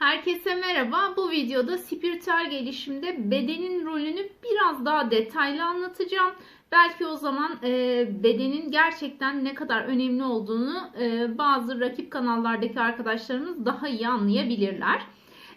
Herkese merhaba. Bu videoda spiritüel gelişimde bedenin rolünü biraz daha detaylı anlatacağım. Belki o zaman e, bedenin gerçekten ne kadar önemli olduğunu e, bazı rakip kanallardaki arkadaşlarımız daha iyi anlayabilirler.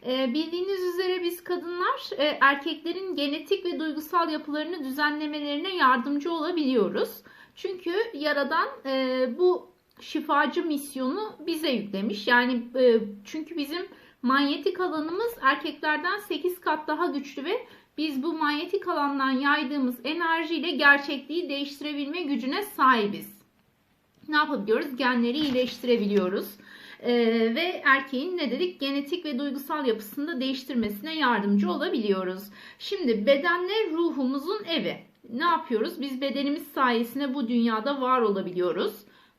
E, bildiğiniz üzere biz kadınlar e, erkeklerin genetik ve duygusal yapılarını düzenlemelerine yardımcı olabiliyoruz. Çünkü Yaradan e, bu şifacı misyonu bize yüklemiş. Yani e, çünkü bizim manyetik alanımız erkeklerden 8 kat daha güçlü ve biz bu manyetik alandan yaydığımız enerjiyle gerçekliği değiştirebilme gücüne sahibiz. Ne yapabiliyoruz? Genleri iyileştirebiliyoruz. Ee, ve erkeğin ne dedik? Genetik ve duygusal yapısını da değiştirmesine yardımcı olabiliyoruz. Şimdi bedenle ruhumuzun evi. Ne yapıyoruz? Biz bedenimiz sayesinde bu dünyada var olabiliyoruz.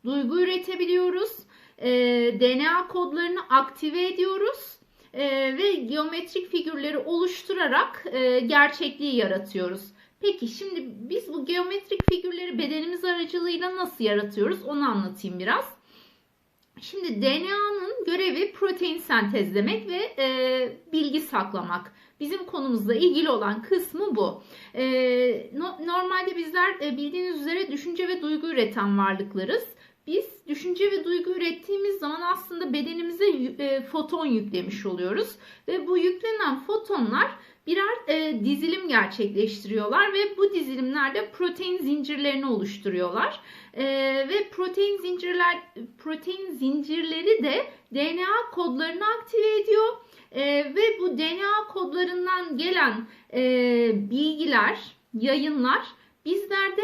Duygu üretebiliyoruz. Ee, DNA kodlarını aktive ediyoruz e, ve geometrik figürleri oluşturarak e, gerçekliği yaratıyoruz. Peki şimdi biz bu geometrik figürleri bedenimiz aracılığıyla nasıl yaratıyoruz onu anlatayım biraz. Şimdi DNA'nın görevi protein sentezlemek ve e, bilgi saklamak. Bizim konumuzla ilgili olan kısmı bu. E, no, normalde bizler e, bildiğiniz üzere düşünce ve duygu üreten varlıklarız. Biz düşünce ve duygu ürettiğimiz zaman aslında bedenimize e, foton yüklemiş oluyoruz. Ve bu yüklenen fotonlar birer e, dizilim gerçekleştiriyorlar ve bu dizilimlerde protein zincirlerini oluşturuyorlar. E, ve protein zincirler protein zincirleri de DNA kodlarını aktive ediyor. Ve bu DNA kodlarından gelen bilgiler, yayınlar bizlerde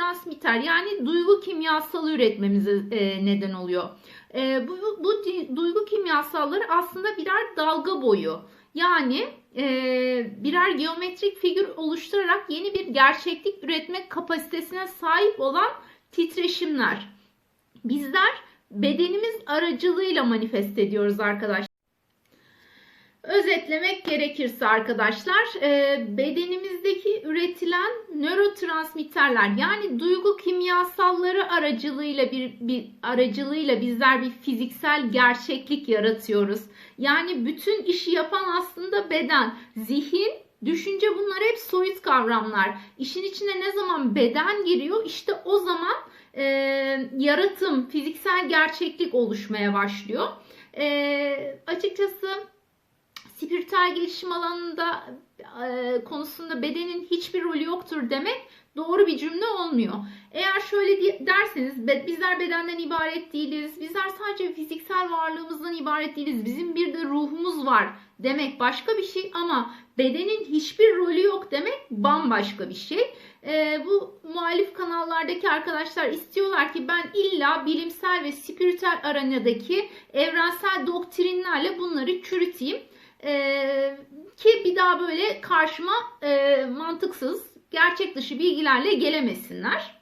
bir nörotransmitter yani duygu kimyasalı üretmemize e, neden oluyor. E, bu, bu, bu duygu kimyasalları aslında birer dalga boyu. Yani e, birer geometrik figür oluşturarak yeni bir gerçeklik üretmek kapasitesine sahip olan titreşimler. Bizler bedenimiz aracılığıyla manifest ediyoruz arkadaşlar. Özetlemek gerekirse arkadaşlar e, bedenimizdeki üretilen nörotransmitterler yani duygu kimyasalları aracılığıyla bir, bir aracılığıyla bizler bir fiziksel gerçeklik yaratıyoruz. Yani bütün işi yapan aslında beden, zihin, düşünce bunlar hep soyut kavramlar. İşin içine ne zaman beden giriyor işte o zaman e, yaratım, fiziksel gerçeklik oluşmaya başlıyor. E, açıkçası spiritüel gelişim alanında e, konusunda bedenin hiçbir rolü yoktur demek doğru bir cümle olmuyor. Eğer şöyle derseniz bizler bedenden ibaret değiliz. Bizler sadece fiziksel varlığımızdan ibaret değiliz. Bizim bir de ruhumuz var demek başka bir şey ama bedenin hiçbir rolü yok demek bambaşka bir şey. E, bu muhalif kanallardaki arkadaşlar istiyorlar ki ben illa bilimsel ve spiritüel arenadaki evrensel doktrinlerle bunları çürüteyim. Ee, ki bir daha böyle karşıma e, mantıksız, gerçek dışı bilgilerle gelemesinler.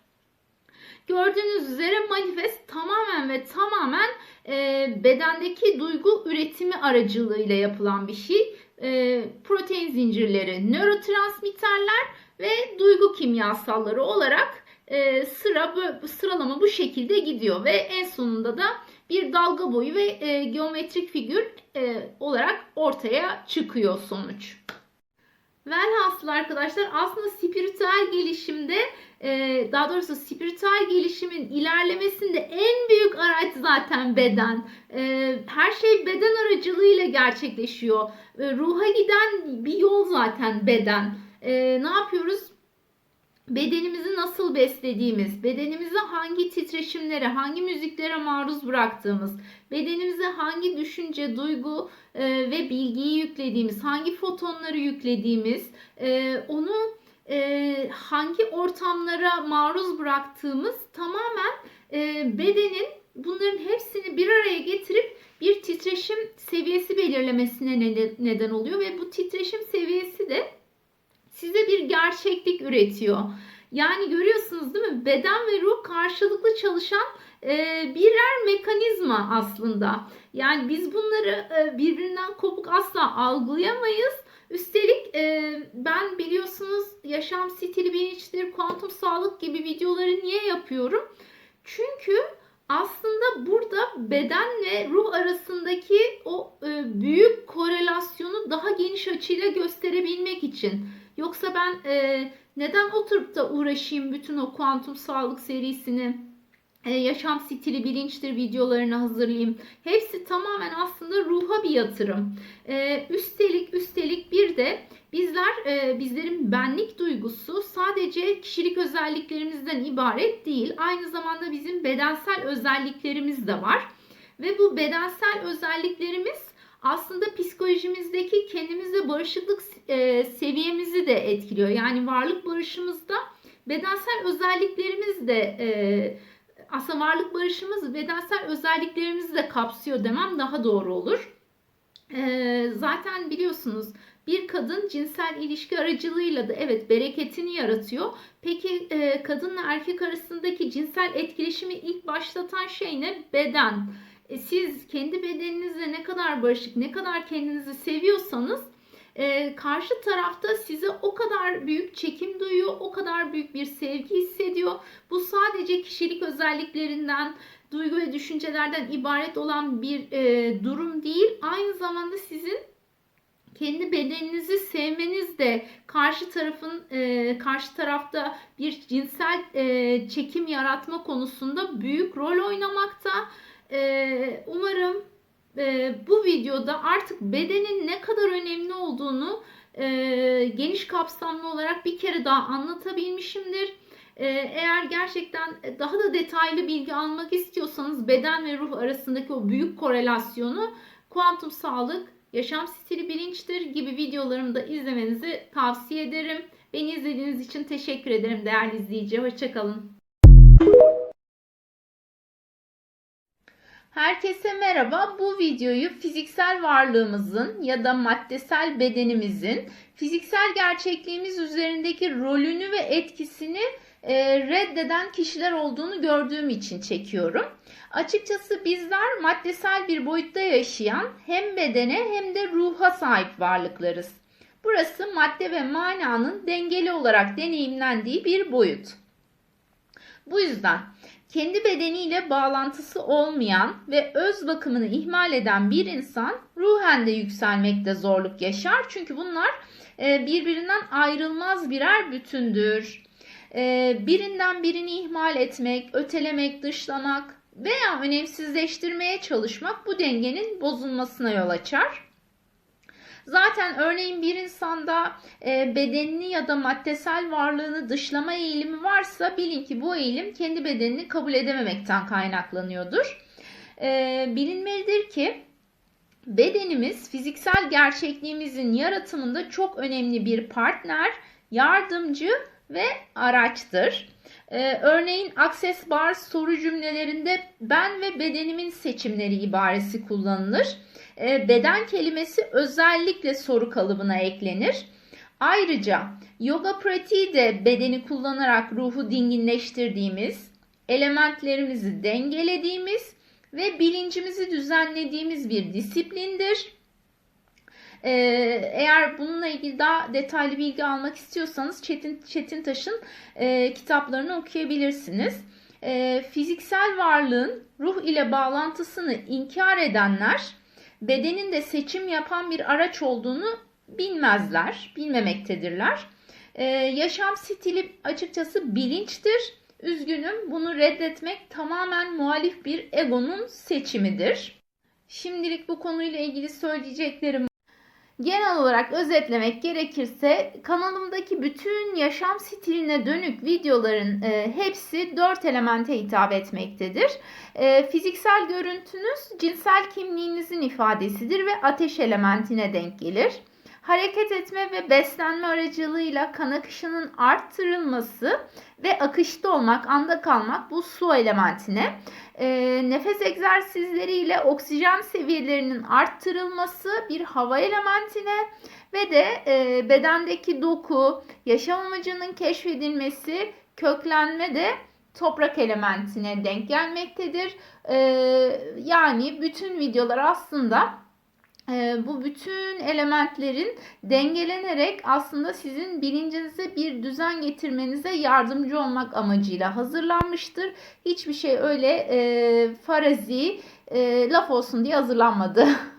Gördüğünüz üzere manifest tamamen ve tamamen e, bedendeki duygu üretimi aracılığıyla yapılan bir şey. E, protein zincirleri, nörotransmitterler ve duygu kimyasalları olarak e, sıra sıralama bu şekilde gidiyor ve en sonunda da bir dalga boyu ve e, geometrik figür e, olarak ortaya çıkıyor sonuç. Velhasıl arkadaşlar aslında spiritüel gelişimde e, daha doğrusu spiritüel gelişimin ilerlemesinde en büyük araç zaten beden. E, her şey beden aracılığıyla gerçekleşiyor. E, ruha giden bir yol zaten beden. Ne yapıyoruz? Bedenimizi nasıl beslediğimiz, bedenimizi hangi titreşimlere, hangi müziklere maruz bıraktığımız, bedenimize hangi düşünce, duygu e, ve bilgiyi yüklediğimiz, hangi fotonları yüklediğimiz, e, onu e, hangi ortamlara maruz bıraktığımız tamamen e, bedenin bunların hepsini bir araya getirip bir titreşim seviyesi belirlemesine neden oluyor. Ve bu titreşim seviyesi de size bir gerçeklik üretiyor. Yani görüyorsunuz değil mi? Beden ve ruh karşılıklı çalışan e, birer mekanizma aslında. Yani biz bunları e, birbirinden kopuk asla algılayamayız. Üstelik e, ben biliyorsunuz yaşam stili bilinçtir, kuantum sağlık gibi videoları niye yapıyorum? Çünkü aslında burada beden ve ruh arasındaki o büyük korelasyonu daha geniş açıyla gösterebilmek için. Yoksa ben e, neden oturup da uğraşayım bütün o kuantum sağlık serisini, e, yaşam stili bilinçtir videolarını hazırlayayım. Hepsi tamamen aslında ruha bir yatırım. E, üstelik üstelik bir de bizler e, bizlerin benlik duygusu sadece kişilik özelliklerimizden ibaret değil. Aynı zamanda bizim bedensel özelliklerimiz de var. Ve bu bedensel özelliklerimiz aslında psikolojimizdeki kendimizle barışıklık e, seviyemizi de etkiliyor. Yani varlık barışımızda bedensel özelliklerimiz de e, aslında varlık barışımız bedensel özelliklerimizi de kapsıyor demem daha doğru olur. E, zaten biliyorsunuz bir kadın cinsel ilişki aracılığıyla da evet bereketini yaratıyor. Peki e, kadınla erkek arasındaki cinsel etkileşimi ilk başlatan şey ne? Beden. E, siz kendi bedeninizle ne kadar barışık, ne kadar kendinizi seviyorsanız e, karşı tarafta size o kadar büyük çekim duyuyor, o kadar büyük bir sevgi hissediyor. Bu sadece kişilik özelliklerinden, duygu ve düşüncelerden ibaret olan bir e, durum değil. Aynı zamanda sizin kendi bedeninizi sevmeniz de karşı tarafın e, karşı tarafta bir cinsel e, çekim yaratma konusunda büyük rol oynamakta. E, umarım e, bu videoda artık bedenin ne kadar önemli olduğunu e, geniş kapsamlı olarak bir kere daha anlatabilmişimdir. E, eğer gerçekten daha da detaylı bilgi almak istiyorsanız beden ve ruh arasındaki o büyük korelasyonu kuantum sağlık, yaşam stili bilinçtir gibi videolarımı da izlemenizi tavsiye ederim. Beni izlediğiniz için teşekkür ederim değerli izleyici. Hoşçakalın. Herkese merhaba. Bu videoyu fiziksel varlığımızın ya da maddesel bedenimizin fiziksel gerçekliğimiz üzerindeki rolünü ve etkisini e, reddeden kişiler olduğunu gördüğüm için çekiyorum. Açıkçası bizler maddesel bir boyutta yaşayan hem bedene hem de ruha sahip varlıklarız. Burası madde ve mananın dengeli olarak deneyimlendiği bir boyut. Bu yüzden kendi bedeniyle bağlantısı olmayan ve öz bakımını ihmal eden bir insan ruhen de yükselmekte zorluk yaşar. Çünkü bunlar e, birbirinden ayrılmaz birer bütündür. E, birinden birini ihmal etmek, ötelemek, dışlamak veya önemsizleştirmeye çalışmak bu dengenin bozulmasına yol açar. Zaten örneğin bir insanda e, bedenini ya da maddesel varlığını dışlama eğilimi varsa bilin ki bu eğilim kendi bedenini kabul edememekten kaynaklanıyordur. E, bilinmelidir ki bedenimiz fiziksel gerçekliğimizin yaratımında çok önemli bir partner, yardımcı ve araçtır. Ee, örneğin access bar soru cümlelerinde ben ve bedenimin seçimleri ibaresi kullanılır. Ee, beden kelimesi özellikle soru kalıbına eklenir. Ayrıca yoga pratiği de bedeni kullanarak ruhu dinginleştirdiğimiz, elementlerimizi dengelediğimiz ve bilincimizi düzenlediğimiz bir disiplindir. Ee, eğer bununla ilgili daha detaylı bilgi almak istiyorsanız Çetin, Çetin Taş'ın e, kitaplarını okuyabilirsiniz. E, fiziksel varlığın ruh ile bağlantısını inkar edenler bedenin de seçim yapan bir araç olduğunu bilmezler, bilmemektedirler. E, yaşam stili açıkçası bilinçtir. Üzgünüm bunu reddetmek tamamen muhalif bir egonun seçimidir. Şimdilik bu konuyla ilgili söyleyeceklerim Genel olarak özetlemek gerekirse kanalımdaki bütün yaşam stiline dönük videoların e, hepsi dört elemente hitap etmektedir. E, fiziksel görüntünüz cinsel kimliğinizin ifadesidir ve ateş elementine denk gelir. Hareket etme ve beslenme aracılığıyla kan akışının arttırılması ve akışta olmak, anda kalmak bu su elementine. E, nefes egzersizleriyle oksijen seviyelerinin arttırılması bir hava elementine ve de e, bedendeki doku, yaşam amacının keşfedilmesi, köklenme de toprak elementine denk gelmektedir. E, yani bütün videolar aslında bu bütün elementlerin dengelenerek aslında sizin bilincinize bir düzen getirmenize yardımcı olmak amacıyla hazırlanmıştır. Hiçbir şey öyle e, farazi e, laf olsun diye hazırlanmadı.